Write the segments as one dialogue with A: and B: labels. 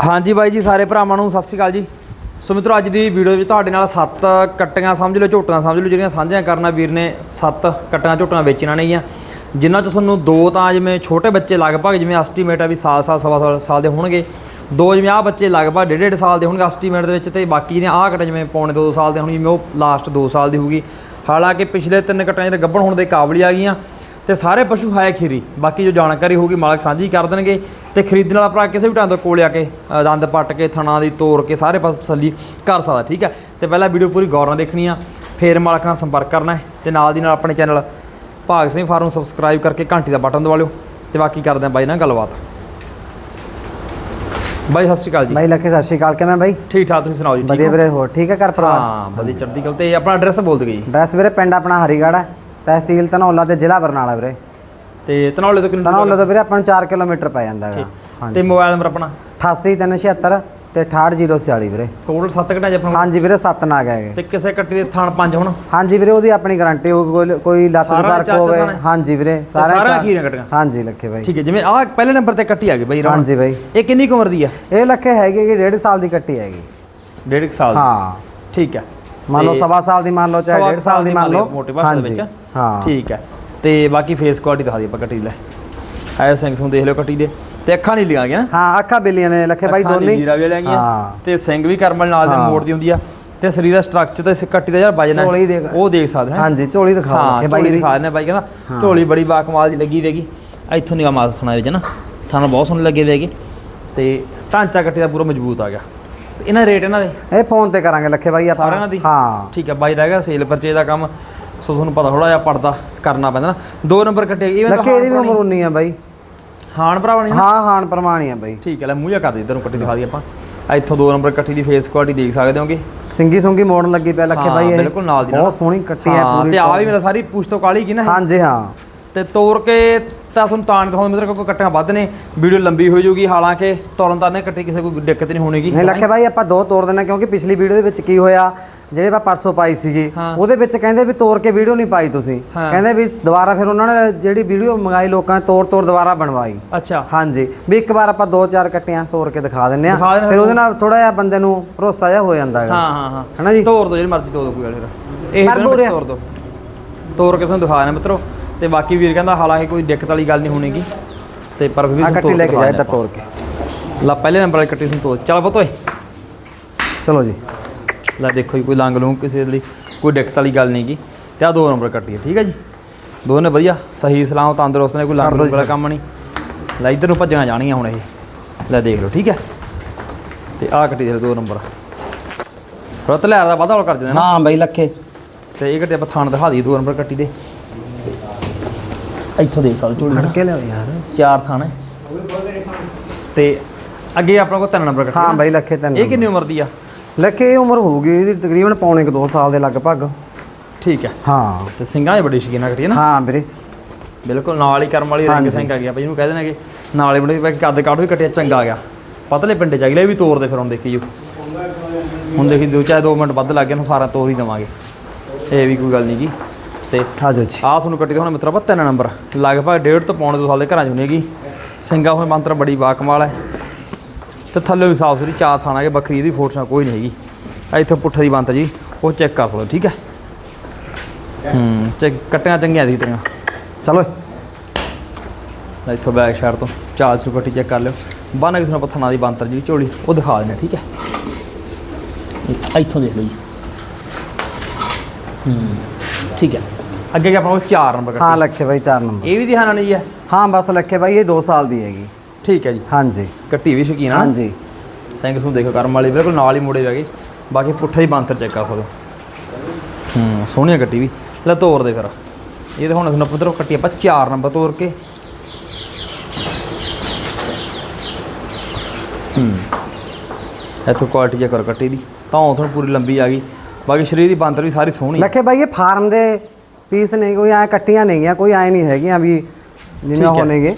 A: ਹਾਂਜੀ ਬਾਈ ਜੀ, ਸਾਰੇ ਭਰਾਵਾਂ ਨੂੰ ਸਤਿ ਸ਼੍ਰੀ ਅਕਾਲ ਜੀ। ਸੋ ਮਿੱਤਰੋ, ਅੱਜ ਦੀ ਵੀਡੀਓ ਵਿੱਚ ਤੁਹਾਡੇ ਨਾਲ ਸੱਤ ਕੱਟੀਆਂ ਸਮਝ ਲਓ, ਝੋਟੀਆਂ ਸਮਝ ਲਓ, ਜਿਹੜੀਆਂ ਸਾਂਝੀਆਂ ਕਰਨਾ ਵੀਰ ਨੇ, ਸੱਤ ਕੱਟੀਆਂ ਝੋਟੀਆਂ ਵੇਚਣਾ ਨੇਗੀਆਂ ਜਿਨ੍ਹਾਂ ਚ ਤੁਹਾਨੂੰ ਦੋ ਤਾਂ ਜਿਵੇਂ ਛੋਟੇ ਬੱਚੇ ਲਗਭਗ ਜਿਵੇਂ ਐਸਟੀਮੇਟ ਆ ਵੀ ਸਾਲ ਸਾਲ, ਸਵਾ ਸਾਲ ਸਾਲ ਦੇ ਹੋਣਗੇ। ਦੋ ਜਿਵੇਂ ਆਹ ਬੱਚੇ ਲਗਭਗ ਡੇਢ ਡੇਢ ਸਾਲ ਦੇ ਹੋਣਗੇ ਐਸਟੀਮੇਟ ਦੇ ਵਿੱਚ ਤੇ ਬਾਕੀ ਜਿਹੜੀਆਂ ਆਹ ਕੱਟ ਜਿਵੇਂ ਪੌਣੇ ਦੋ ਸਾਲ ਦੇ ਹੋਣਗੇ, ਜਿਵੇਂ ਉਹ ਲਾਸਟ 2 ਸਾਲ ਦੀ ਹੋਊਗੀ। ਹਾਲਾਂਕਿ ਪਿਛਲੇ ਤਿੰਨ ਕੱਟਾਂ ਜਿਹੜੇ ਗੱਭਣ ਹੋਣ ਦੇ ਕਾਬਲ ਆ ਗਈਆਂ। ਤੇ ਸਾਰੇ ਪਸ਼ੂ ਹੈ ਖੀਰੀ। ਬਾਕੀ ਜੋ ਜਾਣਕਾਰੀ ਹੋਊਗੀ ਮਾਲਕ ਸਾਂਝੀ ਕਰ ਦੇਣਗੇ ਤੇ ਖਰੀਦਣ ਵਾਲਾ ਭਰਾ ਕਿਸੇ ਵੀ ਟਾਈਮ ਤੋਂ ਕੋਲ ਆ ਕੇ ਦੰਦ ਪੱਟ ਕੇ ਥਣਾ ਦੀ ਤੋੜ ਕੇ ਸਾਰੇ ਪਾਸੇ ਤਸੱਲੀ ਕਰ ਸਕਦਾ ਠੀਕ ਹੈ? ਤੇ ਪਹਿਲਾਂ ਵੀਡੀਓ ਪੂਰੀ ਗੌਰ ਨਾਲ ਦੇਖਣੀ ਆ ਫੇਰ ਮਾਲਕ ਨਾਲ ਸੰਪਰਕ ਕਰਨਾ ਹੈ ਤੇ ਨਾਲ ਦੀ ਨਾਲ ਆਪਣੇ ਚੈਨਲ ਭਾਗ ਸਿੰਘ ਫਾਰਮ ਸਬਸਕ੍ਰਾਈਬ ਕਰਕੇ ਘੰਟੀ ਦਾ ਬਟਨ ਦਬਾ ਲਿਓ ਤੇ ਬਾਕੀ ਕਰਦੇ ਆ ਬਾਈ ਨਾਲ ਗੱਲਬਾਤ। ਬਾਈ ਸਤਿ ਸ਼੍ਰੀ ਅਕਾਲ ਜੀ।
B: ਬਾਈ ਲੱਖੇ ਸਤਿ ਸ਼੍ਰੀ ਅਕਾਲ। ਕਿਵੇਂ ਬਾਈ?
A: ਠੀਕ ਠਾਕ ਤੁਸੀਂ ਸੁਣਾਓ ਜੀ
B: ਵਧੀਆ? ਵੀਰੇ ਹੋਰ ਠੀਕ ਹੈ ਘਰ ਪਰਿਵਾਰ?
A: ਹਾਂ ਵਧੀਆ ਚੜ੍ਹਦੀ ਕਲ ਤੇ। ਆਪਣਾ ਐਡਰੈਸ ਬੋਲ ਦਿਓ ਜੀ।
B: ਐਡਰੈਸ ਵੀਰੇ ਪਿੰਡ ਆਪਣਾ ਹਰੀਗੜ੍ਹ ਹੈ। ਤਹਿਸੀਲ ਧਨੌਲਾ ਤੇ ਜ਼ਿਲ੍ਹਾ ਬਰਨਾਲਾ ਵੀਰੇ।
A: ਤੇ ਤਨੌਲੇ ਤੋਂ ਕਿੰਨੇ
B: ਧਨੌਲਾ ਤੋਂ ਵੀਰੇ ਆਪਾਂ ਨੂੰ 4 ਕਿਲੋਮੀਟਰ ਪੈ ਜਾਂਦਾ ਹੈਗਾ। ਹਾਂਜੀ
A: ਤੇ ਮੋਬਾਈਲ ਨੰਬਰ ਆਪਣਾ?
B: 88376 ਤੇ 68046 ਵੀਰੇ।
A: ਟੋਟਲ 7 ਘੰਟੇ ਆਪਣਾ
B: ਹਾਂਜੀ ਵੀਰੇ ਸੱਤ ਨਾਗ ਹੈਗੇ।
A: ਤੇ ਕਿਸੇ ਕੱਟੀ ਦੇ ਥਾਣ ਪੰਜ ਹੁਣ।
B: ਹਾਂਜੀ ਵੀਰੇ ਉਹਦੀ ਆਪਣੀ ਗਾਰੰਟੀ ਕੋਈ- ਲੱਤ
A: ਸਾਰਾ
B: ਸਪਾਰਕ ਹੋਵੇ।
A: ਸਾਰਾ?
B: ਹਾਂਜੀ ਵੀਰੇ
A: ਸਾਰਾ
B: ਚਾਰ-
A: ਅਖੀਰਾਂ ਕੱਟੀਆਂ?
B: ਹਾਂਜੀ ਲੱਖੇ ਬਾਈ।
A: ਠੀਕ ਹੈ ਜਿਵੇਂ ਆਹ ਪਹਿਲੇ ਨੰਬਰ ਤੇ ਕੱਟੀ ਆ ਗਈ ਬਈ
B: ਹਾਂਜੀ ਬਾਈ।
A: ਇਹ ਕਿੰਨੀ ਕੁ ਉਮਰ ਦੀ ਆ?
B: ਇਹ ਲੱਖੇ ਹੈਗੇ ਕਿ 1.5 ਸਾਲ ਦੀ ਕੱਟੀ ਹੈਗੀ।
A: ਡੇਢ ਕੁ ਸਾਲ ਦੀ।
B: ਹਾਂ।
A: ਠੀਕ ਹੈ।
B: ਮੰਨ ਲਓ ਸਵਾ ਸਾਲ ਦੀ ਮੰਨ ਲਓ ਚਾਹੇ
A: ਸਵਾ
B: 1.5 ਸਾਲ ਦੀ ਮੰਨ ਲਓ
A: ਮੋਟੇ ਭਾਸ਼ਾ ਦੇ ਵਿੱਚ।
B: ਹਾਂ।
A: ਠੀਕ ਹੈ। ਤੇ ਬਾਕੀ ਫੇਸ ਕੁਆਲਿਟੀ ਦਿਖਾ ਦੀ ਆਪਾਂ ਕੱਟੀ ਲੈ। ਆਇਆ ਸਿੰਘ ਨੂੰ ਦੇਖ ਲਿਓ ਕੱਟੀ ਦੇ। ਤੇ ਅੱਖਾਂ ਨਹੀਂ ਲਿਆ ਗਿਆ
B: ਹਾਂ ਅੱਖਾਂ ਬਿੱਲੀਆਂ ਨੇ ਲੱਖੇ ਬਾਈ ਦੋਨੇ।
A: ਜੀਰਾ ਵੀ ਲੈ ਗਈਆਂ।
B: ਹਾਂ।
A: ਤੇ ਸਿੰਘ ਵੀ ਕਰਮਲ ਨਾਲ ਦੇ। ਮੋੜ ਦੀ ਹੁੰਦੀ ਆ। ਤੇ ਸਰੀਰ ਦਾ ਸਟਰਕਚਰ ਤੇ ਕੱਟੀ ਦਾ ਯਾਰ ਵਜਨ ਹੈ
B: ਦੇਖ।
A: ਉਹ ਦੇਖ ਸਕਦੇ ਹਾਂ।
B: ਹਾਂਜੀ ਝੋਲੀ ਦਿਖਾਓ
A: ਹਾਂ
B: ਲੱਖੇ
A: ਬਾਈ ਦਿਖਾ ਦਿੰਦੇ ਬਾਈ ਕਹਿੰਦਾ। ਝੋਲੀ ਬੜੀ ਬਾਕਮਾਲ ਦੀ ਲੱਗੀ ਵੇਗੀ। ਇੱਥੋਂ ਨਿਗਾ ਮਾਸ ਸੁਣਾ ਵਿੱਚ ਨਾ। ਤੁਹਾਨੂੰ ਬਹੁਤ ਸੋਹਣੇ ਲੱਗੇ ਵੇਗੇ। ਤੇ ਢਾਂਚਾ ਕੱਟੀ ਦਾ ਪੂਰਾ ਮਜ਼ਬੂਤ ਆ ਗਿਆ। ਇਹਨਾਂ ਰੇਟ ਇਹਨਾਂ ਦੇ?
B: ਇਹ ਫੋਨ ਤੇ ਕਰਾਂਗੇ ਲੱਖੇ ਬਾਈ ਆਪਾਂ।
A: ਸਾਰਿਆਂ ਦੀ?
B: ਹਾਂ।
A: ਠੀਕ ਹੈ ਬਾਈ ਦਾ ਹੈਗਾ ਸੇਲ ਪਰਚੇ ਦਾ ਕੰਮ। ਸੋ ਤੁਹਾਨੂੰ ਪਤਾ ਥੋੜਾ ਜਿਹਾ ਪਰਦਾ ਕਰਨਾ ਪੈਂਦਾ ਨਾ। ਦੋ ਨੰਬਰ ਕੱਟੇ ਇਹ
B: ਲੱਖੇ ਇਹਦੀ ਵੀ ਉਮਰ ਆ ਬਾਈ।
A: ਹਾਨ ਭਰਾ ਬਣੀ ਨਾ?
B: ਹਾਂ ਹਾਂ ਪ੍ਰਮਾਣੀ ਆ ਬਾਈ।
A: ਠੀਕ ਹੈ ਲੈ ਮੂੰਹ ਜਾ ਕਰ ਦੇ ਇਧਰੋਂ ਕੱਟੀ ਦਿਖਾ ਦੀ ਆਪਾਂ। ਇੱਥੋਂ ਦੋ ਨੰਬਰ ਕੱਟੀ ਦੀ ਫੇਸ ਕੁਆਲਿਟੀ ਦੇਖ ਸਕਦੇ ਹੋਗੇ?
B: ਸਿੰਗੀ ਸੁੰਗੀ ਮੋੜਨ ਲੱਗੀ ਪਿਆ ਲੱਖੇ ਬਾਈ ਇਹ।
A: ਬਿਲਕੁਲ ਨਾਲ ਦੀ।
B: ਬਹੁਤ ਸੋਹਣੀ ਕੱਟੀ ਹੈ ਪੂਰੀ
A: ਤੇ ਆ ਵੀ ਮੇਰਾ ਸਾਰੀ ਪੁੱਛ ਤੋਂ ਕਾਲੀ ਕੀ ਨਾ।
B: ਹਾਂਜੀ ਹਾਂ।
A: ਤੇ ਤੋੜ ਕੇ ਤਾਂ ਤੁਹਾਨੂੰ ਤਾਣ ਦਿਖਾਉਂਦੇ ਮਤਲਬ ਕੋਈ ਕੱਟੀਆਂ ਵੱਧ ਨੇ ਵੀਡੀਓ ਲੰਬੀ ਹੋ ਜਾਊਗੀ ਹਾਲਾਂਕਿ ਤੁਰਨ ਤਾਂ ਨੇ ਕੱਟੀ ਕਿਸੇ ਕੋਈ ਦਿੱਕਤ ਨਹੀਂ ਹੋਣੀਗੀ।
B: ਨਹੀਂ ਲੱਖੇ ਬਾਈ ਆਪਾਂ ਦੋ ਤੋੜ ਦੇਣਾ ਕਿਉਂਕਿ ਪਿਛਲੀ ਵੀਡੀਓ ਦੇ ਵਿੱਚ ਕੀ ਹੋਇਆ ਜਿਹੜੇ ਆਪਾਂ ਪਰਸੋਂ ਪਾਈ ਸੀਗੀ
A: ਹਾਂ।
B: ਉਹਦੇ ਵਿੱਚ ਕਹਿੰਦੇ ਵੀ ਤੋੜ ਕੇ ਵੀਡੀਓ ਨਹੀਂ ਪਾਈ ਤੁਸੀਂ।
A: ਹਾਂ।
B: ਕਹਿੰਦੇ ਵੀ ਦੁਬਾਰਾ ਫਿਰ ਉਹਨਾਂ ਨੇ ਜਿਹੜੀ ਵੀਡੀਓ ਮੰਗਾਈ ਲੋਕਾਂ ਨੇ ਤੋੜ ਤੋੜ ਦੁਬਾਰਾ ਬਣਵਾਈ।
A: ਅੱਛਾ।
B: ਹਾਂਜੀ। ਵੀ ਇੱਕ ਵਾਰ ਆਪਾਂ ਦੋ ਚਾਰ ਕੱਟੀਆਂ ਤੋੜ ਕੇ ਦਿਖਾ ਦਿੰਨੇ ਆ ਫਿਰ ਉਹਦੇ ਨਾਲ ਥੋੜਾ ਜਿਹਾ ਬੰਦੇ ਨੂੰ ਭਰੋਸਾ ਜਿਹਾ ਹੋ ਜਾਂਦਾ ਹੈਗਾ।
A: ਹਾਂ ਹਾਂ ਹਾਂ।
B: ਹਨਾ ਜੀ?
A: ਤੋੜ ਦੋ ਜਿਹੜੀ ਮਰਜ਼ੀ ਤੋੜ ਦੋ ਕੋਈ ਗੱਲ ਨਹੀਂ ਇਹ ਦੋਨੋਂ। ਤੋੜ ਦੋ। ਤੋੜ ਕੇ ਤੁਹਾਨੂੰ ਦਿਖਾ ਦੇਣਾ ਮਿੱਤਰੋ। ਤੇ ਬਾਕੀ ਵੀਰ ਕਹਿੰਦਾ ਹਾਲਾਂਕਿ ਕੋਈ ਦਿੱਕਤ ਵਾਲੀ ਗੱਲ ਨਹੀਂ ਹੋਣੀਗੀ। ਤੇ ਪਰ ਵੀ
B: ਆ ਕੱਟੀ ਲੈ
A: ਕੇ
B: ਜਾਏ ਤਾਂ ਤੋੜ ਕੇ।
A: ਲਾ ਪਹਿਲੇ ਨੰਬਰ ਵਾਲੀ ਕੱਟੀ ਤੋੜ। ਚੱਲ ਪੁੱਤ ਓਏ।
B: ਚਲੋ ਜੀ।
A: ਲੈ ਦੇਖੋ ਜੀ ਕੋਈ ਲੰਗ ਲੂੰ ਕਿਸੇ ਲਈ ਕੋਈ ਦਿੱਕਤ ਵਾਲੀ ਗੱਲ ਨਹੀਂਗੀ। ਤੇ ਆ ਦੋ ਨੰਬਰ ਕੱਟੀ ਠੀਕ ਹੈ ਜੀ? ਦੋਨੇ ਵਧੀਆ ਸਹੀ ਸਲਾਮ ਤੰਦਰੁਸਤ ਨੇ ਕੋਈ ਲੰਗ ਲੂੰ ਵਾਲਾ ਕੰਮ ਨਹੀਂ। ਲੈ ਇੱਧਰ ਨੂੰ ਭੱਜਣਾ ਜਾਣੀਆਂ ਹੁਣ ਇਹ। ਲੈ ਦੇਖ ਲਓ ਠੀਕ ਹੈ? ਤੇ ਆ ਕੱਟੀ ਦੇ ਦੋ ਨੰਬਰ। ਰਤ ਲੈ ਦਾ ਵਾਧਾ ਕਰ ਦਿੰਦੇ ਨਾ।
B: ਹਾਂ ਬਾਈ ਲੱਖੇ।
A: ਤੇ ਇਹ ਕੱਟੀ ਆਪਾਂ ਥਾਣ ਦਿਖਾ ਦਈਏ ਦੋ ਨੰਬਰ ਕੱਟੀ ਦੇ। ਇੱਥੋਂ ਦੇਖ ਸਕਦੇ ਝੋਲੀ
B: ਫੜ
A: ਨਾ।
B: ਕੇ ਯਾਰ।
A: ਚਾਰ ਥਾਣ ਤੇ ਅੱਗੇ ਆਪਣਾ ਕੋਲ ਤਿੰਨ ਨੰਬਰ ਕੱਟੀ
B: ਹਾਂ। ਬਾਈ ਲੱਖੇ ਤੈਨੂੰ
A: ਇਹ ਕਿੰਨੀ ਉਮਰ ਦੀ ਆ?
B: ਲੱਖੇ ਇਹ ਉਮਰ ਹੋਊਗੀ ਇਹਦੀ ਤਕਰੀਬਨ ਪੌਣੇ 2 ਸਾਲ ਦੇ ਲਗਭਗ।
A: ਠੀਕ ਹੈ।
B: ਹਾਂ।
A: ਤੇ ਸਿੰਘਾਂ ਦੀ ਬੜੀ ਸ਼ਕੀਨਾ ਹੈ ਨਾ।
B: ਹਾਂ ਵੀਰੇ।
A: ਬਿਲਕੁਲ ਨਾਲ ਹੀ ਕਰਮ ਵਾਲੀ ਰੰਗ। ਸਿੰਘ ਆ। ਗਿਆ ਬਈ ਇਹਨੂੰ ਕਹਿ ਦੇਣਾ ਕਿ ਨਾਲ ਹੀ ਬੜੇ ਬਾਕੀ ਕੱਦ ਕਾਠ ਵੀ ਕੱਟਿਆ ਚੰਗਾ ਆ ਗਿਆ। ਪਤਲੇ ਪਿੰਡੇ ਚ ਅਗਲੇ ਵੀ ਤੋੜਦੇ ਫਿਰ ਹੁਣ ਦੇਖੀ ਜੂ ਹੁਣ ਦੇਖੀ ਦੋ ਚਾਹੇ 2 ਮਿੰਟ ਵੱਧ ਲੱਗ ਗਏ ਨੂੰ ਸਾਰਾ ਤੋੜ ਹੀ ਦੇਵਾਂਗੇ। ਇਹ ਵੀ ਕੋਈ ਗੱਲ ਨਹੀਂ ਗੀ। ਤੇ
B: ਆ ਜਾਓ ਜੀ।
A: ਆਹ ਤੁਹਾਨੂੰ ਕੱਟੀ ਹੁਣ ਮਿੱਤਰਾ ਆਪਾਂ ਤਿੰਨ ਨੰਬਰ। ਲਗਭਗ ਡੇਢ ਤੋਂ ਪੌਣੇ ਦੋ ਸਾਲ ਦੇ ਘਰਾਂ ਚ ਹੁੰਦੀ ਹੈਗੀ। ਸਿੰਘਾ ਹੋਏ ਮੰਤਰ ਬੜੀ ਬਾਕਮਾਲ ਹੈ। ਤੇ ਥੱਲੇ ਵੀ ਸਾਫ਼ ਸੁਥਰੀ ਚਾਰ ਥਾਣਾ ਕੇ ਬੱਕਰੀ ਇਹਦੀ ਫੋਟੋ ਕੋਈ ਨਹੀਂ ਹੈਗੀ। ਆ ਇੱਥੇ ਪੁੱਠ ਦੀ ਬੰਤ ਜੀ ਉਹ ਚੈੱਕ ਕਰ ਸਕਦੇ ਠੀਕ ਹੈ? ਹੂੰ ਚੈੱਕ ਕੱਟੀਆਂ ਚੰਗੀਆਂ ਦੀ ਤੇਰੀਆਂ।
B: ਚਲੋ
A: ਇੱਥੋਂ ਬੈਕ ਸਾਈਡ ਤੋਂ ਚਾਲ ਚੂ ਕੱਟੀ ਚੈੱਕ ਕਰ ਲਿਓ। ਬਾਨਾ ਕਿਸੇ ਨੂੰ ਪੱਥਣਾ ਦੀ ਬੰਤਰ ਜਿਹੜੀ ਝੋਲੀ ਉਹ ਦਿਖਾ ਦਿੰਦੇ ਠੀਕ ਹੈ? ਇੱਥੋਂ ਦੇਖ ਲਓ ਜੀ। ਹੂੰ ਠੀਕ ਹੈ। ਅੱਗੇ ਕਿ ਆਪਣਾ ਕੋਲ ਚਾਰ ਨੰਬਰ
B: ਹਾਂ ਲੱਖੇ ਬਾਈ 4 ਨੰਬਰ।
A: ਇਹ ਵੀ ਦਿਖਾਣਾ ਨਹੀਂ ਹੈ?
B: ਹਾਂ ਬਸ ਲੱਖੇ ਬਾਈ ਇਹ 2 ਸਾਲ ਦੀ ਹੈਗੀ।
A: ਠੀਕ ਹੈ ਜੀ।
B: ਹਾਂਜੀ।
A: ਕੱਟੀ ਵੀ ਸ਼ਕੀਨ ਆ
B: ਹਾਂਜੀ।
A: ਸਿੰਘ ਨੂੰ ਦੇਖੋ ਕਰਮ ਵਾਲੀ ਬਿਲਕੁਲ ਨਾਲ ਹੀ ਮੁੜੇ ਹੈਗੇ ਬਾਕੀ ਪੁੱਠਾ ਹੀ ਬੰਤਰ ਚੈੱਕ ਸਕਦੇ ਹੋ। ਸੋਹਣੀਆ ਕੱਟੀ ਵੀ। ਲੈ ਤੋੜ ਦੇ ਫਿਰ। ਇਹ ਤਾਂ ਹੁਣ ਤੁਹਾਨੂੰ ਪੁੱਤਰੋ ਕੱਟੀ ਆਪਾਂ 4 ਨੰਬਰ ਤੋੜ ਕੇ। ਹੂੰ। ਇੱਥੋਂ ਕੁਆਲਿਟੀ ਚੈੱਕ ਕਰ ਕੱਟੀ ਦੀ। ਤਾਂ ਤੁਹਾਨੂੰ ਪੂਰੀ ਲੰਬੀ ਆ ਗਈ। ਬਾਕੀ ਸਰੀਰ ਦੀ ਬੰਤਰ ਵੀ ਸਾਰੀ ਸੋਹਣੀ।
B: ਲੱਖੇ ਬਾਈ ਇਹ ਫਾਰਮ ਦੇ ਪੀਸ ਨਹੀਂ ਕੋਈ ਐ ਕੱਟੀਆਂ ਨਹੀਂ ਗਿਆ ਕੋਈ ਐ ਨਹੀਂ ਹੈਗੀਆਂ ਵੀ
A: ਠੀਕ ਹੈ।
B: ਹੋਣਗੇ।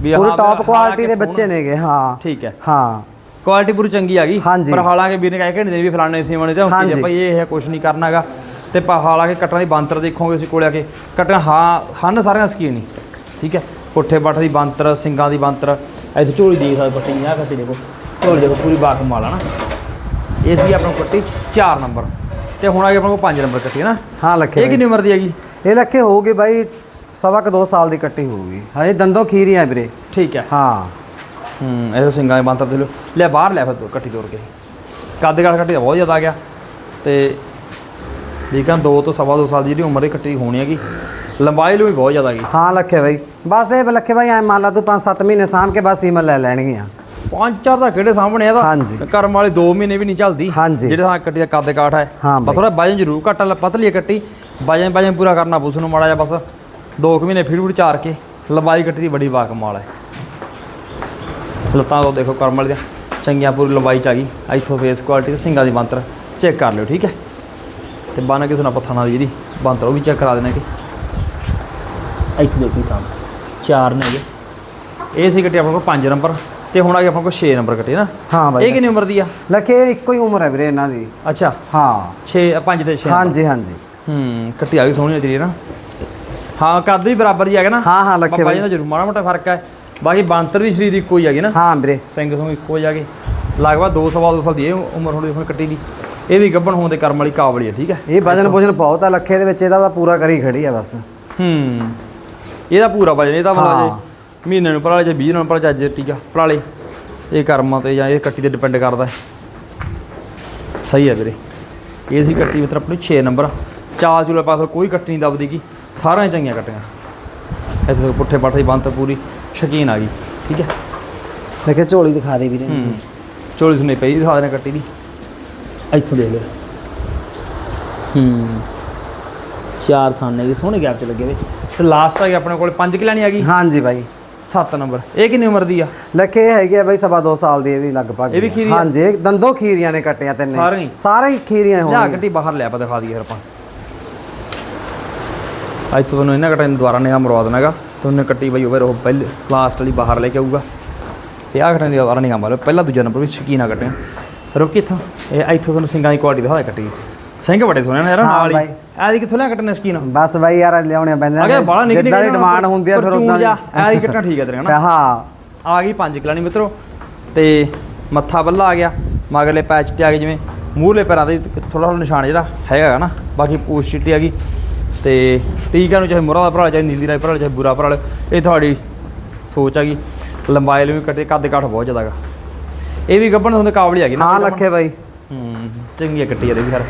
A: ਵੀ
B: ਪੂਰੇ
A: ਹਾਂ,
B: ਟੌਪ ਕੁਆਲਿਟੀ ਦੇ
A: ਸੋਹਣਾ-
B: ਬੱਚੇ ਨੇਗੇ ਹਾਂ।
A: ਠੀਕ ਹੈ।
B: ਹਾਂ।
A: ਕੁਆਲਿਟੀ ਪੂਰੀ ਚੰਗੀ ਆ ਗਈ
B: ਹਾਂਜੀ।
A: ਪਰ ਹਾਲਾਂਕਿ ਵੀਰ ਨੇ ਕਹਿ ਕੇ ਨਹੀਂ ਵੀ ਫਲਾਣੇ ਸੀਵਣ ਤੇ ਹੁੰਦੀ
B: ਹਾਂਜੀ।
A: ਹੈ ਭਾਈ ਇਹ ਹੈ ਕੁਝ ਨਹੀਂ ਕਰਨਾਗਾ ਤੇ ਪਾ ਹਾਲਾਂਕਿ ਕੱਟਾਂ ਦੀ ਬੰਤਰ ਦੇਖੋਗੇ ਅਸੀਂ ਕੋਲੇ ਆ ਕੇ। ਕੱਟਾਂ ਹਾਂ ਹਨ ਸਾਰੀਆਂ ਸਕੀਨ ਨਹੀਂ ਠੀਕ ਹੈ। ਪੁੱਠੇ ਬੱਠ ਦੀ ਬੰਤਰ ਸਿੰਗਾਂ ਦੀ ਬੰਤਰ ਇੱਥੇ ਝੋਲੀ ਦੇਖ ਸਕਦੇ ਪੱਟੀ ਆ ਕੱਟੀ ਦੇਖੋ। ਢੋਲ ਦੇਖੋ ਪੂਰੀ ਬਾਖ ਮਾਲ ਆ ਨਾ। ਇਹ ਸੀ ਆਪਣਾ ਕੱਟੀ 4 ਨੰਬਰ। ਤੇ ਹੁਣ ਆ ਗਈ ਆਪਣੇ ਕੋਲ 5 ਨੰਬਰ ਕੱਟੀ ਹੈ ਨਾ।
B: ਹਾਂ ਲੱਖੇ
A: ਇਹ
B: ਬਾਈ।
A: ਕਿੰਨੀ ਉਮਰ ਦੀ ਹੈਗੀ?
B: ਇਹ ਲੱਖੇ ਹੋਊਗੀ ਬਾਈ ਸਵਾ ਕੁ 2 ਸਾਲ ਦੀ ਕੱਟੀ ਹੋਊਗੀ। ਹਜੇ ਦੰਦੋਂ ਖੀਰੀਆਂ ਵੀਰੇ।
A: ਠੀਕ ਹੈ।
B: ਹਾਂ।
A: ਹੂੰ ਇਹ ਸਿੰਗਾਂ ਦੇ ਬੰਤਰ ਦੇ ਲੋ ਲੈ ਬਾਹਰ ਲੈ ਫਿਰ ਤੂੰ ਕੱਟੀ ਤੋੜ ਕੇ। ਕੱਦ ਕਾਠ ਕੱਟੀ ਦਾ ਬਹੁਤ ਜ਼ਿਆਦਾ ਆ ਗਿਆ। ਤੇ ਠੀਕ ਆ 2 ਤੋਂ ਸਵਾ ਦੋ ਸਾਲ ਦੀ ਜਿਹੜੀ ਉਮਰ ਦੀ ਕੱਟੀ ਹੋਣੀ ਹੈਗੀ ਲੰਬਾਈ ਨੂੰ ਵੀ ਬਹੁਤ ਜ਼ਿਆਦਾ ਹੈਗੀ।
B: ਹਾਂ ਲੱਖੇ ਬਾਈ। ਬਸ ਇਹ ਲੱਖੇ ਬਾਈ ਐ ਮੰਨ ਲਾ ਤੂੰ 5-7 ਮਹੀਨੇ ਸਾਂਭ ਕੇ ਬਸ ਸੀਮਨ ਲੈ ਲੈਣਗੀਆਂ।
A: ਪੰਜ ਚਾਰ ਦਾ ਕਿਹੜੇ ਸਾਹਮਣੇ ਇਹਦਾ
B: ਹਾਂਜੀ।
A: ਕਰਮ ਵਾਲੇ 2 ਮਹੀਨੇ ਵੀ ਨਹੀਂ ਚੱਲਦੀ।
B: ਹਾਂਜੀ।
A: ਜਿਹੜੇ ਕੱਟੀ ਦਾ ਕੱਦ ਕਾਠ ਹੈ।
B: ਹਾਂ ਬਾਈ।
A: ਥੋੜਾ ਵਜਨ ਜ਼ਰੂਰ ਘੱਟ ਲ- ਪਤਲੀ ਹੈ ਕੱਟੀ। ਵਜਨ ਵਜਨ ਪੂਰਾ ਕਰਨਾ ਬੁਸ ਨੂੰ ਮਾੜਾ ਜਿਹਾ ਬਸ। 2 ਮਹੀਨੇ ਫਿਰ ਫਿਰ ਚਾਰ ਕੇ ਲੰਬਾਈ ਕੱਟੀ ਦੀ ਬੜੀ ਵਾਕ ਮਾਲ ਹੈ। ਲੱਤਾਂ ਤੋਂ ਦੇਖੋ ਕਰਮ ਵਾਲੇ ਦੀਆਂ ਚੰਗੀਆਂ ਪੂਰੀ ਲੰਬਾਈ ਚ ਆ ਗਈ। ਇੱਥੋਂ ਫੇਸ ਕੁਆਲਿਟੀ ਤੇ ਸਿੰਗਾਂ ਦੀ ਬੰਤਰ ਚੈੱਕ ਕਰ ਲਿਓ ਠੀਕ ਹੈ? ਤੇ ਬਾਨਾ ਕਿਸੇ ਨਾਲ ਪੱਥਾਂ ਨਾਲ ਜਿਹੜੀ ਬੰਤਰ ਉਹ ਵੀ ਚੈੱਕ ਕਰਾ ਦੇਣਾ ਕਿ ਇੱਥੇ ਦੇਖੋ ਤਾਂ ਚਾਰ ਨੇ ਹੈਗੇ ਇਹ ਸੀ ਕੱਟੀ ਆਪਣੇ ਕੋਲ 5 ਨੰਬਰ ਤੇ ਹੁਣ ਆ ਗਿਆ ਆਪਣੇ ਕੋਲ 6 ਨੰਬਰ ਕੱਟੀ ਨਾ?
B: ਹਾਂ
A: ਇਹ
B: ਬਾਈ
A: ਕਿੰਨੀ ਉਮਰ ਦੀ ਆ?
B: ਲੱਖੇ ਇੱਕੋ ਹੀ ਉਮਰ ਹੈ ਵੀਰੇ ਇਹਨਾਂ ਦੀ।
A: ਅੱਛਾ।
B: ਹਾਂ।
A: 6 5 ਤੇ 6
B: ਹਾਂਜੀ ਹਾਂਜੀ।
A: ਹੂੰ ਕੱਟੀ ਆ ਗਈ ਸੋਹਣੀ ਤੇਰੀ ਨਾ। ਹਾਂ ਕੱਦ ਵੀ ਬਰਾਬਰ ਹੀ ਹੈਗਾ ਨਾ।
B: ਹਾਂ, ਹਾਂ, ਲੱਖੇ
A: ਜੀ
B: ਬਾਈ।
A: ਦਾ ਜ਼ਰੂਰ ਮਾੜਾ ਮੋਟਾ ਫ਼ਰਕ ਹੈ। ਬਾਕੀ ਬਾਂਤਰ ਵੀ ਸਰੀਰ ਦੀ ਇੱਕੋ ਹੀ ਹੈਗੀ ਨਾ।
B: ਹਾਂ ਵੀਰੇ।
A: ਸਿੰਘ ਸਿੰਘ ਇੱਕੋ ਹੀ ਹੈਗੇ। ਲਗਭਗ 2 ਸਵਾ 2 ਸਾਲ ਦੀ ਇਹ ਉਮਰ ਹੋਣੀ ਹੁਣ ਕੱਟੀ ਦੀ। ਇਹ ਵੀ ਗੱਭਣ ਹੋਣ ਦੇ ਕਰਮ ਵਾਲੀ ਕਾਬਲੀ ਹੈ ਠੀਕ ਹੈ।
B: ਇਹ ਵਜਨ ਭੋਜਨ ਬਹੁਤ ਆ ਲੱਖੇ ਦੇ ਵਿੱਚ ਇਹਦਾ ਤਾਂ ਪੂਰਾ ਕਰੀ ਖੜੀ ਆ ਬਸ।
A: ਹੂੰ ਇਹਦਾ ਪੂਰਾ ਵਜਨ ਇਹਦਾ। ਮਤਲਬ ਜੇ ਮਹੀਨੇ ਨੂੰ ਪਰਾਲੇ ਜਾਂ 20 ਨੂੰ ਪਰਾਲੇ ਜਾਂ ਟੀਕਾ ਪਰਾਲੇ ਇਹ ਕਰਮਾਂ ਤੇ ਜਾਂ ਇਹ ਕੱਟੀ ਤੇ ਡਿਪੈਂਡ ਕਰਦਾ ਸਹੀ ਹੈ ਵੀਰੇ। ਇਹ ਸੀ ਕੱਟੀ ਮਿੱਤਰ ਆਪਣੀ 6 ਨੰਬਰ। ਚਾਲ ਚੂਲੇ ਪਾਸ ਕੋਈ ਕੱਟੀ ਨਹੀਂ ਦਬਦੀ ਗੀ। ਸਾਰਿਆਂ ਚੰਗੀਆਂ ਕੱਟੀਆਂ। ਇੱਥੇ ਤੱਕ ਪੁੱਠੇ ਪਾਠੇ ਬੰਤ ਪੂਰੀ ਸ਼ਕੀਨ ਆ ਗਈ ਠੀਕ ਹੈ?
B: ਲੱਖੇ ਝੋਲੀ ਦਿਖਾ ਦੇ ਵੀਰੇ।
A: ਚੋਲੀ ਸੁਨੇ ਪਈ ਦਿਖਾ ਦੇਣਾ ਕੱਟੀ ਦੀ। ਇੱਥੋਂ ਦੇਖ ਲਿਓ ਹੂੰ। ਚਾਰ ਥਾਨੇ ਦੀ ਸੋਹਣੇ ਗੈਪ ਚ ਲੱਗੇ ਵੇ ਤੇ ਲਾਸਟ ਆ ਗਈ ਆਪਣੇ ਕੋਲ 5 ਕਿਲਾ ਨਹੀਂ ਆ ਗਈ?
B: ਹਾਂਜੀ ਬਾਈ।
A: 7 ਨੰਬਰ। ਇਹ ਕਿੰਨੀ ਉਮਰ ਦੀ ਆ?
B: ਲੱਖੇ ਇਹ ਹੈਗੇ ਆ ਬਾਈ ਸਵਾ 2 ਸਾਲ ਦੀ ਇਹ ਵੀ ਲਗਭਗ।
A: ਇਹ ਵੀ। ਖੀਰੀ?
B: ਹਾਂਜੀ ਦੰਦੋਂ ਖੀਰੀਆਂ ਨੇ ਕੱਟਿਆ ਤਿੰਨੇ।
A: ਸਾਰੇ ਹੀ?
B: ਸਾਰੇ ਹੀ ਖੀਰੀਆਂ ਹੋਣਗੀਆਂ।
A: ਕੱਟੀ ਬਾਹਰ ਲਿਆ ਆਪਾਂ ਦਿਖਾ ਦਈਏ ਫਿਰ ਆਪਾਂ। ਅੱਜ ਤੋਂ ਤੁਹਾਨੂੰ ਇਹਨਾਂ ਕੱਟਾਂ ਦੁਆਰਾ ਨਿਗਾਹ ਮਰਵਾ ਦੇਣਾ ਹੈਗਾ ਤੁਹਾਨੂੰ ਕੱਟੀ ਬਈ ਉਹ ਪਹਿਲੇ ਲਾਸਟ ਵਾਲੀ ਬਾਹਰ ਲੈ ਕੇ ਆਊਗਾ। ਤੇ ਆਹ ਕੱਟਾਂ ਦੀ ਦੁਆਰਾ ਨਿਗਾਹ ਮਾਰੋ ਪਹਿਲਾ ਦੂਜਾ ਨੰਬਰ ਵੀ ਸ਼ਕੀਨਾ ਕੱਟਿਆ ਰੁਕ ਇੱਥੋਂ। ਇਹ ਇੱਥੋਂ ਤੁਹਾਨੂੰ ਸਿੰਘਾਂ ਦੀ ਕੁਆਲਿਟੀ ਦਿਖਾ ਦੇ ਕੱਟੀ ਦੀ। ਸਿੰਘ ਬੜੇ ਸੋਹਣੇ ਨੇ ਯਾਰ ਨਾਲ ਹੀ।
B: ਬਾਈ।
A: ਐਦੀ ਕਿੱਥੋਂ ਲਿਆ ਕੱਟਣੇ ਸ਼ਕੀਨ?
B: ਬਸ ਬਾਈ ਯਾਰ ਲਿਆਉਣੇ ਪੈਂਦੇ
A: ਨਿਕਲ
B: ਜਿੱਦਾਂ ਦੀ ਡਿਮਾਂਡ ਹੁੰਦੀ ਆ ਫਿਰ ਉਦਾਂ
A: ਜਾ ਐਦੀ ਕੱਟਣਾ ਠੀਕ ਹੈ ਤੇਰੇ ਹਨਾ?
B: ਹਾਂ।
A: ਆ ਗਈ 5 ਕਿਲਾ ਨਹੀਂ ਮਿੱਤਰੋ। ਤੇ ਮੱਥਾ ਬੱਲਾ ਆ ਗਿਆ। ਮਗਰਲੇ ਪੈਚ ਤੇ ਆ ਗਏ ਜਿਵੇਂ। ਮੂਹਰਲੇ ਪੈਰਾਂ ਤੇ ਥੋੜਾ ਥੋੜਾ ਨਿਸ਼ਾਨ ਜਿਹੜਾ ਹੈਗਾ ਨਾ। ਬਾਕੀ ਪੂਛ ਚਿੱਟੀ ਆ ਗਈ। ਤੇ ਟੀਕਾ ਨੂੰ ਚਾਹੇ ਮੁਰਾ ਦਾ ਭਰਾ ਚਾਹੇ ਨੀਲੀ ਦਾ ਭਰਾ ਚਾਹੇ ਬੁਰਾ ਭਰਾ ਇਹ ਤੁਹਾਡੀ ਸੋਚ ਆ ਗਈ ਲੰਬਾਈ ਲਈ ਵੀ ਕੱਟੇ ਕੱਦ ਕਾਠ ਬਹੁਤ ਜ਼ਿਆਦਾ ਗਾ। ਇਹ ਵੀ ਗੱਭਣ ਹੁੰਦੇ ਕਾਬਲੀ ਆ ਗਈ
B: ਹਾਂ ਲੱਖੇ ਬਾਈ।
A: ਹੂੰ ਚੰਗੀ ਆ ਕੱਟੀ ਇਹਦੇ ਵੀ ਖਰ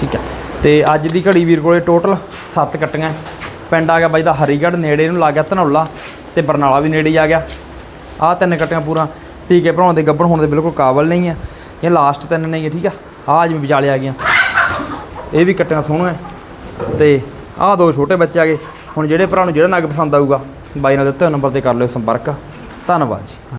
A: ਠੀਕ ਹੈ ਤੇ ਅੱਜ ਦੀ ਘੜੀ ਵੀਰ ਕੋਲੇ ਟੋਟਲ 7 ਕੱਟੀਆਂ। ਹੈ। ਪਿੰਡ ਆ ਗਿਆ ਬਾਈ ਦਾ ਹਰੀਗੜ੍ਹ ਨੇੜੇ ਨੂੰ ਲੱਗ ਗਿਆ ਧਨੌਲਾ ਤੇ ਬਰਨਾਲਾ ਵੀ ਨੇੜੇ ਹੀ ਆ ਗਿਆ। ਆਹ ਤਿੰਨ ਕੱਟੀਆਂ ਪੂਰਾ। ਟੀਕੇ ਭਰਾਉਣ ਦੇ ਗੱਭਣ ਹੋਣ ਦੇ ਬਿਲਕੁਲ ਕਾਬਲ ਨਹੀਂ ਆ। ਇਹ ਲਾਸਟ ਤਿੰਨ ਨਹੀਂ ਹੈ ਠੀਕ ਆ। ਆਹ ਜਿਵੇਂ ਵਿਚਾਲੇ ਆ ਗਈਆਂ। ਇਹ ਵੀ ਕੱਟਿਆ ਸੋਹਣਾ ਹੈ। ਤੇ ਆਹ ਦੋ ਛੋਟੇ ਬੱਚੇ ਆ ਗਏ। ਹੁਣ ਜਿਹੜੇ ਭਰਾ ਨੂੰ ਜਿਹੜਾ ਨਗ ਪਸੰਦ ਆਊਗਾ, ਬਾਈ ਨਾਲ ਦਿੱਤੇ ਹੋਏ ਨੰਬਰ ਤੇ ਕਰ ਲਿਓ ਸੰਪਰਕ। ਧੰਨਵਾਦ ਜੀ।